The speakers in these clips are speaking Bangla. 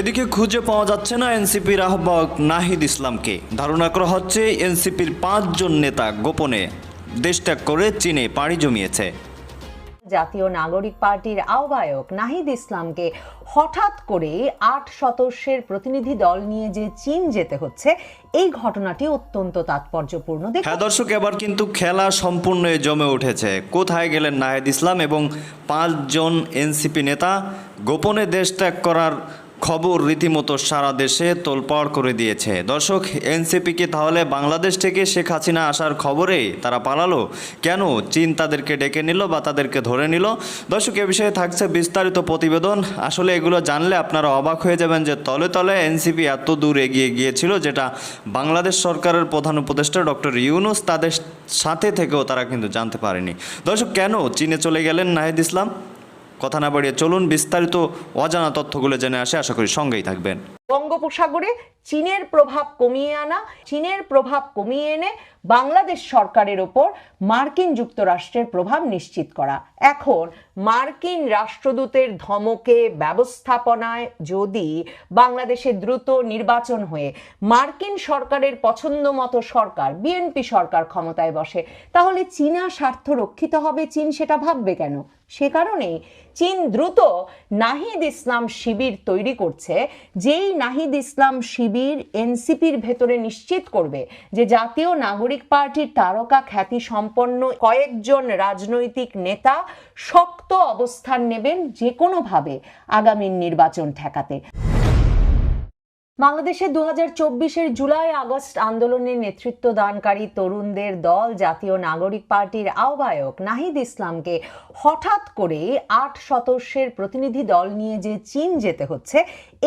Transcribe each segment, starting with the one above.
এদিকে খুঁজে পাওয়া যাচ্ছে না এনসিপির আহ্বায়ক নাহিদ ইসলামকে। ধারণা করা হচ্ছে এনসিপির পাঁচজন নেতা গোপনে দেশত্যাগ করে চীনে পাড়ি জমিয়েছে। জাতীয় নাগরিক পার্টির আহ্বায়ক নাহিদ ইসলামকে হঠাৎ করে আট সদস্যের প্রতিনিধি দল নিয়ে যে চীন যেতে হচ্ছে এই ঘটনাটি অত্যন্ত তাৎপর্যপূর্ণ। হ্যাঁ দর্শক এবার কিন্তু খেলা সম্পূর্ণ জমে উঠেছে। কোথায় গেলেন নাহিদ ইসলাম এবং পাঁচজন এনসিপি নেতা? গোপনে দেশ ত্যাগ করার খবর রীতিমতো সারা দেশে তোলপাড় করে দিয়েছে। দর্শক, এনসিপিকে তাহলে বাংলাদেশ থেকে শেখ হাসিনা আসার খবরে তারা পালালো? কেন? চীন তাদেরকে ডেকে নিল বা তাদেরকে ধরে নিল? দর্শক, এ বিষয়ে থাকছে বিস্তারিত প্রতিবেদন। আসলে এগুলো জানলে আপনারা অবাক হয়ে যাবেন যে তলে তলে এনসিপি এত দূর এগিয়ে গিয়েছিল, যেটা বাংলাদেশ সরকারের প্রধান উপদেষ্টা ডক্টর ইউনুস তাদের সাথে থেকেও তারা কিন্তু জানতে পারেনি। দর্শক, কেন চীনে চলে গেলেন নাহিদ ইসলাম? কথা না বাড়িয়ে চলুন বিস্তারিত অজানা তথ্যগুলো জেনে আসে। আশা করি সঙ্গেই থাকবেন। বঙ্গোপসাগরে চীনের প্রভাব কমিয়ে আনা, চীনের প্রভাব কমিয়ে এনে বাংলাদেশ সরকারের ওপর মার্কিন যুক্তরাষ্ট্রের প্রভাব নিশ্চিত করা। এখন মার্কিন রাষ্ট্রদূতের ধমকে ব্যবস্থাপনায় যদি বাংলাদেশে দ্রুত নির্বাচন হয়ে মার্কিন সরকারের পছন্দ মতো সরকার, বিএনপি সরকার ক্ষমতায় বসে, তাহলে চীনা স্বার্থ রক্ষিত হবে চীন সেটা ভাববে কেন? সে কারণেই চীন দ্রুত নাহিদ ইসলাম শিবির তৈরি করছে, যেই নাহিদ ইসলাম শিবির এনসিপির ভেতরে নিশ্চিত করবে যে জাতীয় নাগরিক পার্টির তারকা খ্যাতি সম্পন্ন কয়েকজন রাজনৈতিক নেতা শক্ত অবস্থান নেবেন যে কোনোভাবে আগামীর নির্বাচন ঠেকাতে। বাংলাদেশে দু হাজার চব্বিশের জুলাই আগস্ট আন্দোলনের নেতৃত্ব দানকারী তরুণদের দল, জাতীয় নাগরিক পার্টির আহ্বায়ক নাহিদ ইসলামকে হঠাৎ করে আট সদস্যের প্রতিনিধি দল নিয়ে যে চীন যেতে হচ্ছে,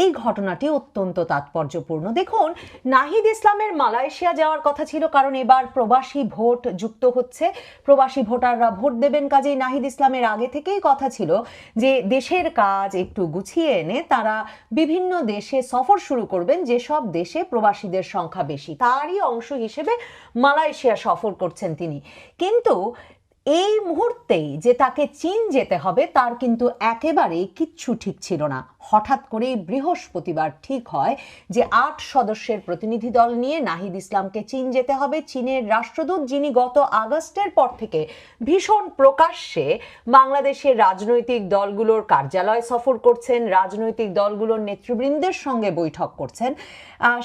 এই ঘটনাটি অত্যন্ত তাৎপর্যপূর্ণ। দেখুন, নাহিদ ইসলামের মালয়েশিয়া যাওয়ার কথা ছিল, কারণ এবার প্রবাসী ভোট যুক্ত হচ্ছে। প্রবাসী ভোটাররা ভোট দেবেন কাজেই নাহিদ ইসলামের আগে থেকেই কথা ছিল যে দেশের কাজ একটু গুছিয়ে এনে তারা বিভিন্ন দেশে সফর শুরু করবেন যেসব দেশে প্রবাসীদের সংখ্যা বেশি। তারই অংশ হিসেবে মালয়েশিয়া সফর করছেন তিনি। কিন্তু এই মুহূর্তেই যে তাকে চীন যেতে হবে, তার কিন্তু একেবারেই কিচ্ছু ঠিক ছিল না। হঠাৎ করেই বৃহস্পতিবার ঠিক হয় যে আট সদস্যের প্রতিনিধি দল নিয়ে নাহিদ ইসলামকে চীন যেতে হবে। চীনের রাষ্ট্রদূত যিনি গত আগস্টের পর থেকে ভীষণ প্রকাশ্যে বাংলাদেশের রাজনৈতিক দলগুলোর কার্যালয় সফর করছেন, রাজনৈতিক দলগুলোর নেতৃবৃন্দের সঙ্গে বৈঠক করছেন।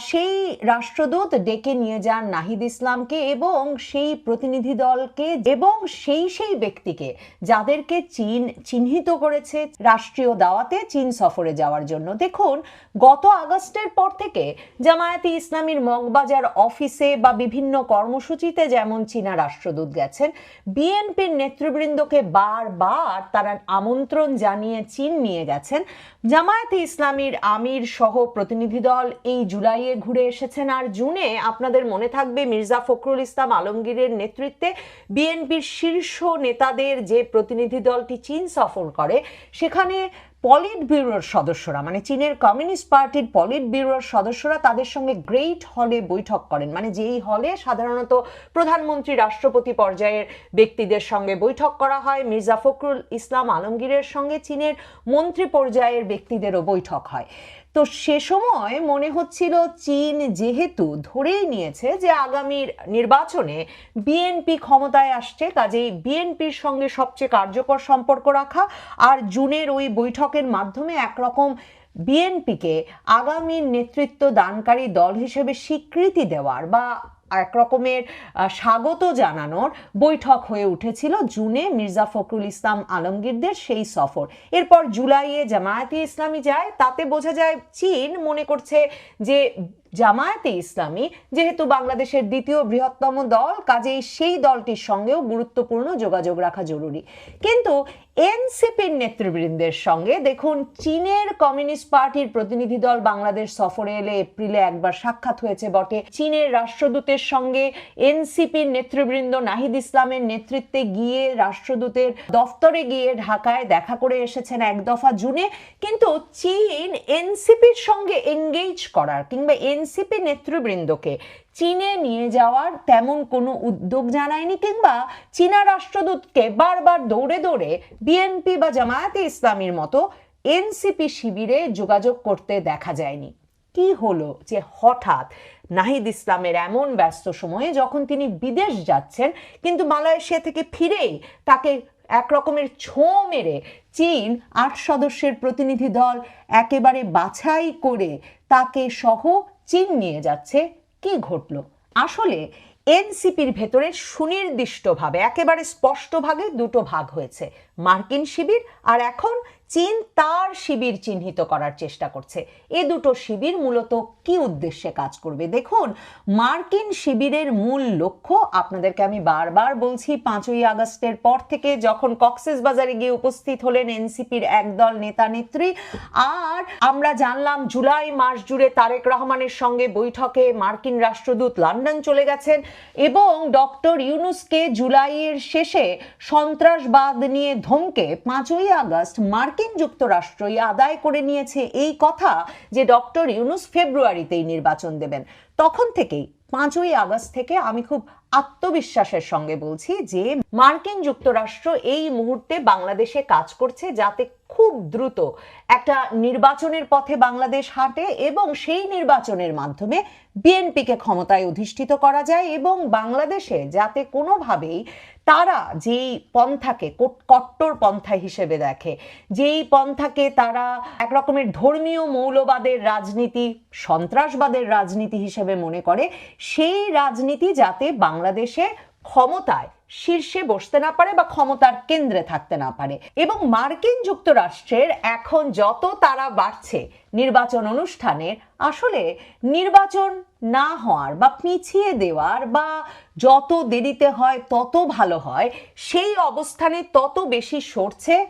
সেই রাষ্ট্রদূত ডেকে নিয়ে যান নাহিদ ইসলামকে এবং সেই প্রতিনিধি দলকে এবং সেই সেই সেই ব্যক্তিকে যাদেরকে চীন চিহ্নিত করেছে রাষ্ট্রীয় দাওয়াতে চীন সফরে যাওয়ার জন্য। দেখুন, গত আগস্টের পর থেকে জামায়াতে ইসলামীর মগবাজার অফিসে বা বিভিন্ন কর্মসূচিতে যেমন চীনা রাষ্ট্রদূত গেছেন, বিএনপির নেতৃবৃন্দকে বারবার তারা আমন্ত্রণ জানিয়ে চীন নিয়ে গেছেন। জামায়াতে ইসলামীর আমির সহ প্রতিনিধি দল এই জুলাইয়ে ঘুরে এসেছেন আর জুনে আপনাদের মনে থাকবে মির্জা ফখরুল ইসলাম আলমগীরের নেতৃত্বে বিএনপির শীর্ষ নেতাদের যে প্রতিনিধি দলটি চীন সফর করে, সেখানে পলিট ব্যুরোর সদস্যরা মানে চীনের কমিউনিস্ট পার্টির পলিট ব্যুরোর সদস্যরা তাদের সঙ্গে গ্রেট হলে বৈঠক করেন। মানে যেই হলে সাধারণত প্রধানমন্ত্রী রাষ্ট্রপতি পর্যায়ের ব্যক্তিদের সঙ্গে বৈঠক করা হয়, মির্জা ফখরুল ইসলাম আলমগীরের সঙ্গে চীনের মন্ত্রী পর্যায়ের ব্যক্তিদেরও বৈঠক হয়। তো সে সময় মনে হচ্ছিল চীন যেহেতু ধরেই নিয়েছে যে আগামীর নির্বাচনে বিএনপি ক্ষমতায় আসছে, কাজেই বিএনপির সঙ্গে সবচেয়ে কার্যকর সম্পর্ক রাখা আর জুনের ওই বৈঠকের মাধ্যমে একরকম বিএনপিকে আগামী নেতৃত্ব দানকারী দল হিসেবে স্বীকৃতি দেওয়ার বা এক রকমের স্বাগত জানানোর বৈঠক হয়ে উঠেছিল জুনে মির্জা ফখরুল ইসলাম আলমগীরদের সেই সফর। এরপর জুলাইয়ে জামায়াতে ইসলামী যায়, তাতে বোঝা যায় চীন মনে করছে যে জামায়াতে ইসলামী, যেহেতু বাংলাদেশের দ্বিতীয় বৃহত্তম দল, কাজেই সেই দলটির সঙ্গেও গুরুত্বপূর্ণ যোগাযোগ রাখা জরুরি। কিন্তু এনসিপির নেতৃবৃন্দের সঙ্গে দেখুন, চীনের কমিউনিস্ট পার্টির প্রতিনিধি দল বাংলাদেশ সফরে এলে এপ্রিলে একবার সাক্ষাৎ হয়েছে বটে। চীনের রাষ্ট্রদূতের সঙ্গে এনসিপির নেতৃবৃন্দ নাহিদ ইসলামের নেতৃত্বে গিয়ে রাষ্ট্রদূতের দফতরে গিয়ে ঢাকায় দেখা করে এসেছেন এক দফা জুনে। কিন্তু চীন এনসিপির সঙ্গে এঙ্গেজ করার কিংবা এনসিপি নেতৃবৃন্দকে চীনে নিয়ে যাওয়ার তেমন কোনো উদ্যোগ জানায়নি কিংবা চীনা রাষ্ট্রদূতকে বারবার দৌড়ে দৌড়ে বিএনপি বা জামায়াতে ইসলামীর মতো এনসিপি শিবিরে যোগাযোগ করতে দেখা যায়নি। কি হলো যে হঠাৎ নাহিদ ইসলামের এমন ব্যস্ত সময়ে যখন তিনি বিদেশ যাচ্ছেন, কিন্তু মালয়েশিয়া থেকে ফিরেই তাকে এক রকমের ছোঁ মেরে চীন আট সদস্যের প্রতিনিধি দল একেবারে বাছাই করে তাকে সহ চীন নিয়ে যাচ্ছে কি ঘটল? আসলে এনসিপির ভেতরে সুনির্দিষ্টভাবে একেবারে স্পষ্টভাবে দুটো ভাগ হয়েছে। মার্কিন শিবির আর এখন চীন তার শিবির চিহ্নিত করার চেষ্টা করছে। এ দুটো শিবির মূলত কি উদ্দেশ্যে কাজ করবে? দেখুন, মার্কিন শিবিরের মূল লক্ষ্য, আপনাদেরকে আমি বারবার বলছি, পাঁচই আগস্টের পর থেকে যখন কক্সেস বাজারে গিয়ে উপস্থিত হলেন এনসিপির একদল নেতা নেত্রী, আর আমরা জানলাম জুলাই মাস জুড়ে তারেক রহমানের সঙ্গে বৈঠকে মার্কিন রাষ্ট্রদূত লন্ডন চলে গেছেন এবং ডক্টর ইউনুসকে জুলাইয়ের শেষে সন্ত্রাসবাদ নিয়ে ধমকে পাঁচই আগস্ট মার্কিন যুক্তরাষ্ট্রই আদায় করে নিয়েছে এই কথা যে ডক্টর ইউনুস ফেব্রুয়ারিতেই নির্বাচন দেবেন। তখন থেকেই পাঁচই আগস্ট থেকে আমি খুব আত্মবিশ্বাসের সঙ্গে বলছি যে মার্কিন যুক্তরাষ্ট্র এই মুহূর্তে বাংলাদেশে কাজ করছে যাতে খুব দ্রুত একটা নির্বাচনের পথে বাংলাদেশ হাঁটে এবং সেই নির্বাচনের মাধ্যমে বিএনপিকে ক্ষমতায় অধিষ্ঠিত করা যায় এবং বাংলাদেশে যাতে কোনোভাবেই তারা যেই পন্থাকে কট্টর পন্থা হিসেবে দেখে, যেই পন্থাকে তারা এক রকমের ধর্মীয় মৌলবাদের রাজনীতি, সন্ত্রাসবাদের রাজনীতি হিসেবে মনে করে সেই রাজনীতি যাতে বাংলাদেশে ক্ষমতায় শীর্ষে বসতে না পারে বা ক্ষমতার কেন্দ্রে থাকতে না পারে। এবং মার্কিন যুক্তরাষ্ট্রের এখন যত তারা বাড়ছে নির্বাচন অনুষ্ঠানের আসলে নির্বাচন না হওয়ার বা পিছিয়ে দেওয়ার বা যত দেরিতে হয় তত ভালো হয়, সেই অবস্থানে তত বেশি সরছে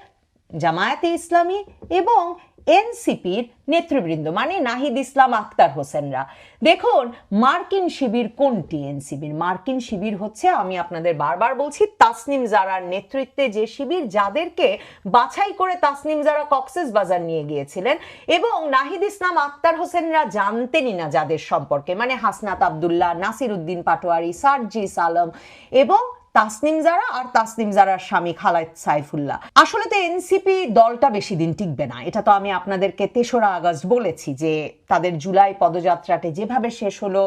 জামায়াতে ইসলামী এবং এনসিপির নেতৃবৃন্দ মানে নাহিদ ইসলাম আক্তার হোসেনরা। দেখুন, মার্কিন শিবির কোনটি এনসিবির মার্কিন শিবির হচ্ছে, আমি আপনাদের বারবার বলছি, তাসনিম জারার নেতৃত্বে যে শিবির, যাদেরকে বাছাই করে তাসনিম জারা কক্সেস বাজার নিয়ে গিয়েছিলেন, এবং নাহিদ ইসলাম আক্তার হোসেনরা জানতেনই না যাদের সম্পর্কে মানে হাসনাত আবদুল্লাহ নাসির উদ্দিন পাটোয়ারি, সার্জিস আলম, এবং তাসনিম জারা আর তাসনিম জারার স্বামী খালাদ সাইফুল্লাহ। আসলে তো এনসিপি দলটা বেশি দিন টিকবে না। এটা তো আমি আপনাদেরকে তেসরা আগস্ট বলেছি যে তাদের জুলাই পদযাত্রাটি যেভাবে শেষ হলো,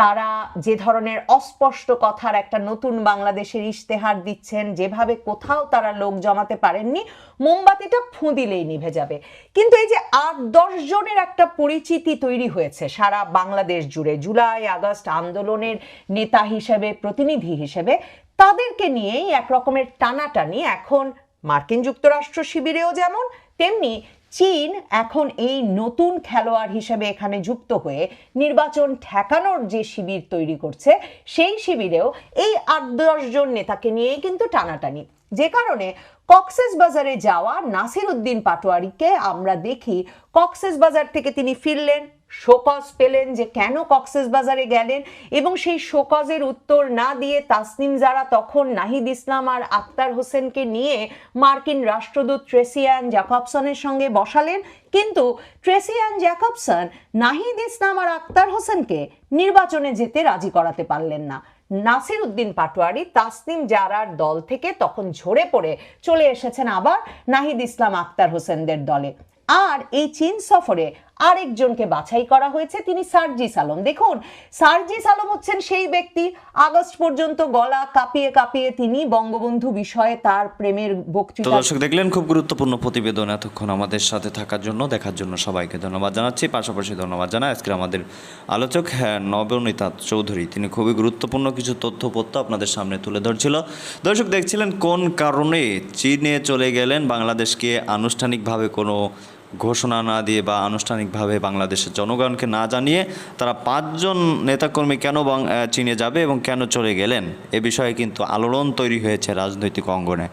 তারা যে ধরনের অস্পষ্ট কথার একটা নতুন বাংলাদেশের ইশতেহার দিচ্ছেন, যেভাবে কোথাও তারা লোক জমাতে পারেননি, মোমবাতিটা ফুঁ দিলেই নিভে যাবে। কিন্তু এই যে আট দশ জনের একটা পরিচিতি তৈরি হয়েছে সারা বাংলাদেশ জুড়ে, জুলাই আগস্ট আন্দোলনের নেতা হিসেবে, প্রতিনিধি হিসেবে তাদেরকে নিয়েই এক রকমের টানাটানি। এখন মার্কিন যুক্তরাষ্ট্র শিবিরেও যেমন, তেমনি চীন এখন এই নতুন খেলোয়াড় হিসেবে এখানে যুক্ত হয়ে নির্বাচন ঠেকানোর যে শিবির তৈরি করছে, সেই শিবিরেও এই আট দশজন নেতাকে নিয়েই কিন্তু টানাটানি। যে কারণে কক্সেস বাজারে যাওয়া নাসির উদ্দিন পাটোয়ারিকে আমরা দেখি। কক্সেস বাজার থেকে তিনি ফিরলেন, শোকজ পেলেন যে কেন কক্সেস বাজারে গেলেন এবং সেই শোকজের উত্তর না দিয়ে তাসনিম যারা তখন নাহিদ ইসলাম আর আক্তার হোসেনকে নিয়ে মার্কিন রাষ্ট্রদূত ট্রেসিয়ান জ্যাকবসনের সঙ্গে বসালেন। কিন্তু Tracey Ann Jacobson Nahid Islam আর আক্তার হোসেনকে নির্বাচনে যেতে রাজি করাতে পারলেন না। নাসির উদ্দিন পাটোয়ারি, তাসনিম জারার দল থেকে তখন ঝরে পড়ে চলে এসেছেন আবার নাহিদ ইসলাম আক্তার হোসেনদের দলে। আর এই চীন সফরে আরেকজনকে বাছাই করা হয়েছে, তিনি সার্জিস আলম দেখুন সার্জিস আলম হচ্ছেন সেই ব্যক্তি, আগস্ট পর্যন্ত গলা কাঁপিয়ে কাঁপিয়ে তিনি বঙ্গবন্ধু বিষয়ে তার প্রেমের বক্তৃতা দর্শক, দেখলেন খুব গুরুত্বপূর্ণ প্রতিবেদন এতক্ষণ আমাদের সাথে থাকার জন্য, দেখার জন্য সবাইকে ধন্যবাদ জানাচ্ছি। পাশাপাশি ধন্যবাদ জানাই আজকে আমাদের আলোচক হ্যাঁ নবনীতা চৌধুরী। তিনি খুবই গুরুত্বপূর্ণ কিছু তথ্যপত্র আপনাদের সামনে তুলে ধরছিল। দর্শক, দেখছিলেন কোন কারণে চীনে চলে গেলেন? বাংলাদেশকে আনুষ্ঠানিকভাবে কোনো ঘোষণা না দিয়ে বা আনুষ্ঠানিকভাবে বাংলাদেশের জনগণকে না জানিয়ে তারা পাঁচজন নেতাকর্মী কেন চীনে যাবে এবং কেন চলে গেলেন, এ বিষয়ে কিন্তু আলোড়ন তৈরি হয়েছে রাজনৈতিক অঙ্গনে।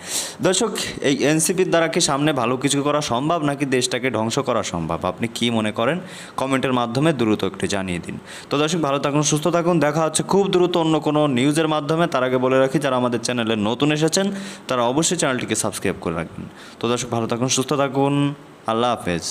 দর্শক, এই এনসিপির দ্বারা কি সামনে ভালো কিছু করা সম্ভব নাকি দেশটাকে ধ্বংস করা সম্ভব? আপনি কি মনে করেন? কমেন্টের মাধ্যমে দ্রুত একটু জানিয়ে দিন। তো দর্শক, ভালো থাকুন, সুস্থ থাকুন। দেখা হচ্ছে খুব দ্রুত অন্য কোনো নিউজের মাধ্যমে। তার আগে বলে রাখি, যারা আমাদের চ্যানেলে নতুন এসেছেন, তারা অবশ্যই চ্যানেলটিকে সাবস্ক্রাইব করে রাখবেন। তো দর্শক, ভালো থাকুন, সুস্থ থাকুন। আল্লাহ হাফেজ